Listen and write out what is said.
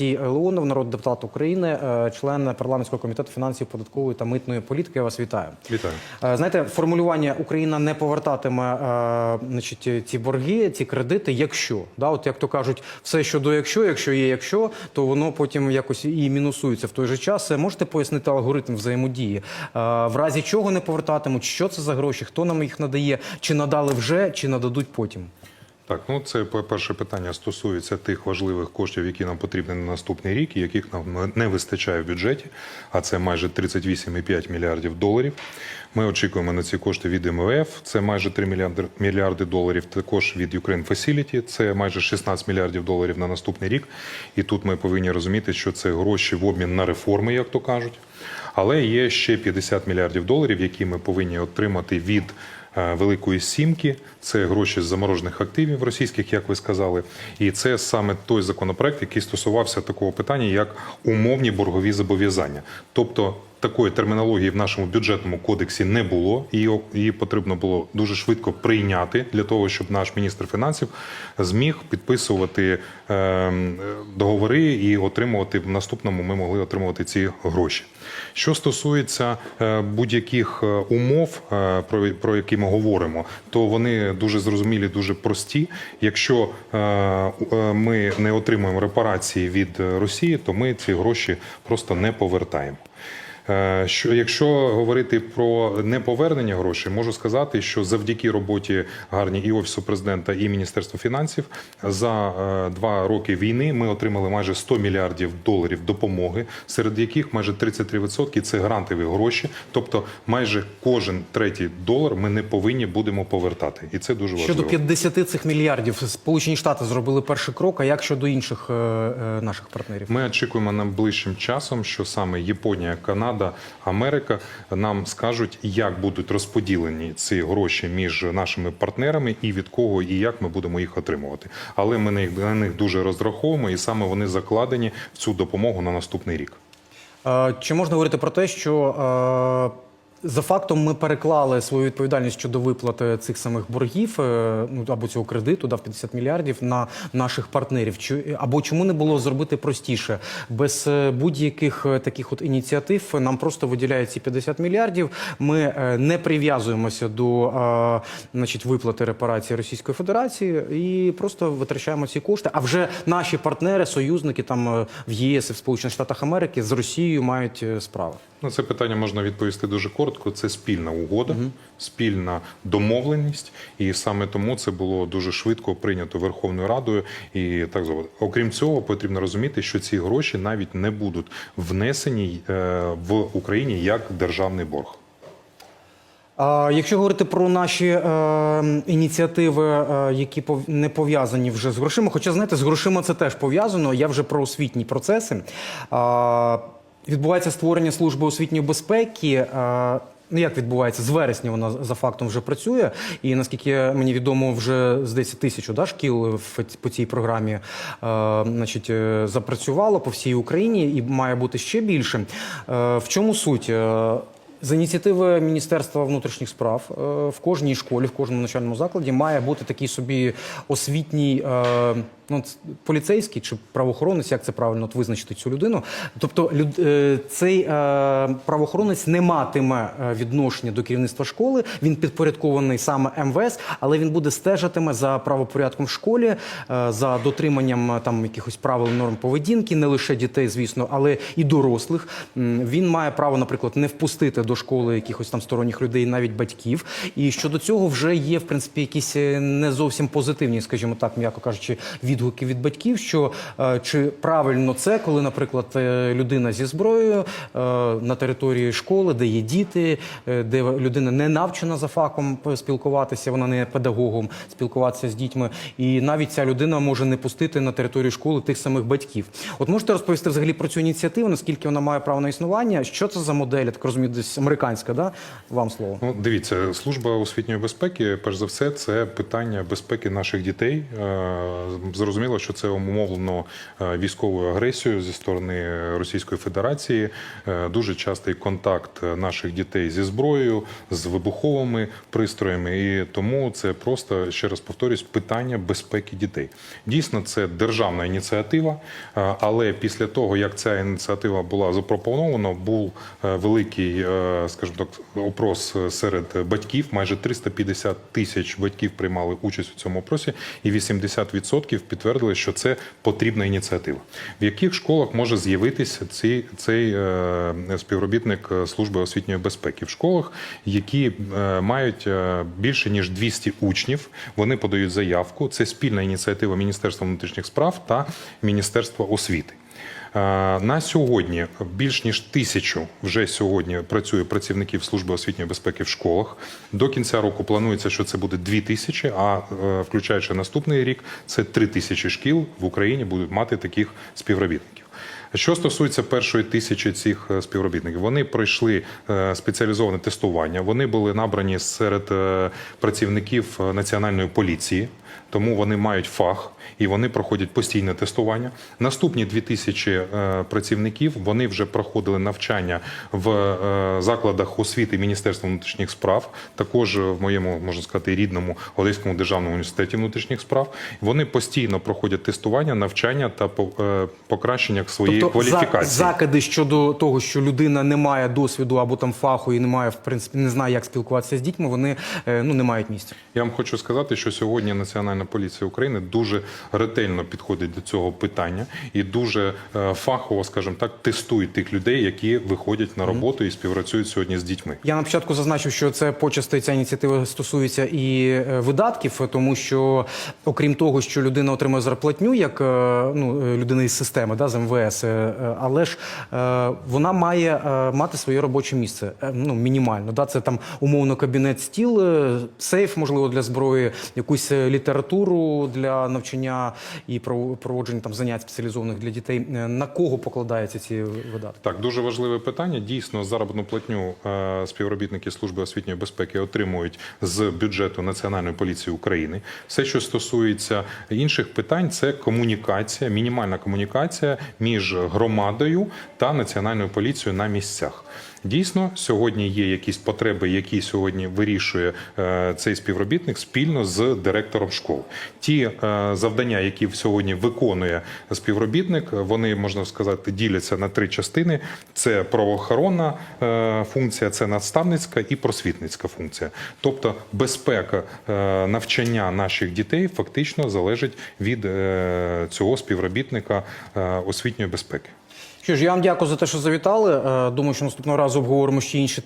Олексій Леонов, народний депутат України, е, член парламентського комітету фінансів, податкової та митної політики. Я вас вітаю. Вітаю. Е, Знаєте, формулювання Україна не повертатиме е, значить, ці борги, ці кредити, якщо да, от як то кажуть, все щодо якщо, якщо є, якщо, то воно потім якось і мінусується в той же час. Можете пояснити алгоритм взаємодії? В разі чого не повертатимуть? Що це за гроші? Хто нам їх надає? Чи надали вже, чи нададуть потім? Так, ну це перше питання стосується тих важливих коштів, які нам потрібні на наступний рік, і яких нам не вистачає в бюджеті, а це майже 38,5 мільярдів доларів. Ми очікуємо на ці кошти від МВФ. Це майже 3 мільярди, мільярди доларів. Також від Ukraine Facility, це майже 16 мільярдів доларів на наступний рік. І тут ми повинні розуміти, що це гроші в обмін на реформи, як то кажуть. Але є ще 50 мільярдів доларів, які ми повинні отримати від Великої сімки. Це гроші з заморожених активів російських, як ви сказали. І це саме той законопроект, який стосувався такого питання, як умовні боргові зобов'язання. Тобто такої термінології в нашому бюджетному кодексі не було. Її, потрібно було дуже швидко прийняти для того, щоб наш міністр фінансів зміг підписувати е, договори і отримувати в наступному. Ми могли отримувати ці гроші. Що стосується е, будь-яких е, умов, е, про, які ми говоримо, то вони дуже зрозумілі, дуже прості. Якщо ми не отримуємо репарації від Росії, то ми ці гроші просто не повертаємо. Е, Що якщо говорити про неповернення грошей, можу сказати, що завдяки роботі гарній і офісу президента, і міністерства фінансів за е, два роки війни ми отримали майже 100 мільярдів доларів допомоги, серед яких майже 33% – це грантові гроші. Тобто, майже кожен третій долар ми не повинні будемо повертати, і це дуже важливо. Щодо 50 цих мільярдів, Сполучені Штати зробили перший крок. А як щодо інших е, наших партнерів? Ми очікуємо найближчим часом, що саме Японія, Канада, Америка нам скажуть, як будуть розподілені ці гроші між нашими партнерами і від кого і як ми будемо їх отримувати. Але ми на них- дуже розраховуємо, і саме вони закладені в цю допомогу на наступний рік. Чи можна говорити про те, що за фактом ми переклали свою відповідальність щодо виплати цих самих боргів е, ну або цього кредиту, да, в 50 мільярдів на наших партнерів? Чи або чому не було зробити простіше без е, будь-яких е, таких от ініціатив? Нам просто виділяють ці 50 мільярдів. Ми не прив'язуємося до е, значить виплати репарації Російської Федерації і просто витрачаємо ці кошти. А вже наші партнери, союзники там в ЄС і в Сполучених Штатах Америки з Росією мають справи. На це питання можна відповісти дуже коротко. Це спільна угода, спільна домовленість, і саме тому це було дуже швидко прийнято Верховною Радою. І так звати. Окрім цього, потрібно розуміти, що ці гроші навіть не будуть внесені е, в Україні як державний борг. Якщо говорити про наші е, ініціативи, е, які не пов'язані вже з грошима, хоча знаєте, з грошима це теж пов'язано. Я вже про освітні процеси. А, відбувається створення служби освітньої безпеки. Ну, як відбувається з вересня вона за фактом вже працює, і наскільки мені відомо, вже здається тисячу да, шкіл в по цій програмі е, значить, е, запрацювало по всій Україні і має бути ще більше. Е, в чому суть? З ініціативи Міністерства внутрішніх справ е, в кожній школі, в кожному навчальному закладі має бути такий собі освітній е, ну, поліцейський чи правоохоронець, як це правильно от визначити цю людину. Тобто е, цей правоохоронець не матиме відношення до керівництва школи. Він підпорядкований саме МВС, але він буде стежатиме за правопорядком в школі, за дотриманням там якихось правил норм поведінки, не лише дітей, звісно, але і дорослих. Він має право, наприклад, не впустити до школи якихось там сторонніх людей, навіть батьків. І щодо цього вже є в принципі якісь е, не зовсім позитивні, скажімо так, м'яко кажучи, відгуки від батьків. Що е, чи правильно це, коли, наприклад, е, людина зі зброєю на території школи, де є діти, де людина не навчена за фахом спілкуватися, вона не педагогом спілкуватися з дітьми, і навіть ця людина може не пустити на територію школи тих самих батьків. От можете розповісти взагалі про цю ініціативу, наскільки вона має право на існування? Що це за модель? Я так розумію, десь якась американська, да? Вам слово. Ну, дивіться, служба освітньої безпеки, перш за все, це питання безпеки наших дітей. Е, Зрозуміло, що це умовлено е, військовою агресією зі сторони Російської Федерації. Е, Дуже частий контакт наших дітей зі зброєю, з вибуховими пристроями, і тому це просто ще раз повторюсь, питання безпеки дітей. Дійсно, це державна ініціатива, але після того, як ця ініціатива була запропонована, був великий, скажімо так, опрос серед батьків. Майже 350 тисяч батьків приймали участь у цьому опросі, і 80% підтвердили, що це потрібна ініціатива. В яких школах може з'явитися цей, цей е, співробітник е, служби освітньої безпеки? В школах, які е, мають е, більше ніж 200 учнів, вони подають заявку. Це спільна ініціатива Міністерства внутрішніх справ та Міністерства освіти. Е, На сьогодні більш ніж тисячу вже сьогодні працює працівників служби освітньої безпеки в школах. До кінця року планується, що це буде дві тисячі, а е, включаючи наступний рік, це три тисячі шкіл в Україні будуть мати таких співробітників. Що стосується першої тисячі цих е, співробітників, вони пройшли спеціалізоване тестування. Вони були набрані серед працівників національної поліції, тому вони мають фах і вони проходять постійне тестування. Наступні дві тисячі е, працівників вони вже проходили навчання в е, закладах освіти Міністерства внутрішніх справ, також в моєму можна сказати рідному Одеському державному університеті внутрішніх справ. Вони постійно проходять тестування, навчання та е, покращення своєї Тобто кваліфікації. закиди щодо того, що людина не має досвіду або там фаху і не має, в принципі, не знає, як спілкуватися з дітьми, вони ну, не мають місця. Я вам хочу сказати, що сьогодні Національна поліція України дуже ретельно підходить до цього питання і дуже е, фахово, скажімо так, тестує тих людей, які виходять на роботу і співпрацюють сьогодні з дітьми. Я на початку зазначив, що це почасти ця ініціатива стосується і е, видатків, тому що окрім того, що людина отримує зарплатню як е, ну, людина із системи, да, з МВС, але ж вона має мати своє робоче місце, ну мінімально. Да, це там умовно кабінет стіл, сейф, можливо, для зброї, якусь е, літературу для навчання і пров- проводження там занять спеціалізованих для дітей. Е, На кого покладаються ці видатки? Так, дуже важливе питання. Дійсно, заробітну платню е, співробітники служби освітньої безпеки отримують з бюджету Національної поліції України. Все, що стосується інших питань, це комунікація, мінімальна комунікація між громадою та національною поліцією на місцях. Дійсно, сьогодні є якісь потреби, які сьогодні вирішує е, цей співробітник спільно з директором школ. Ті е, завдання, які сьогодні виконує співробітник, вони можна сказати діляться на три частини: це правоохоронна е, функція, це наставницька і просвітницька функція. Тобто, безпека навчання наших дітей фактично залежить від цього співробітника освітньої безпеки. Що ж, я вам дякую за те, що завітали. Е, Думаю, що наступного разу обговоримо ще інші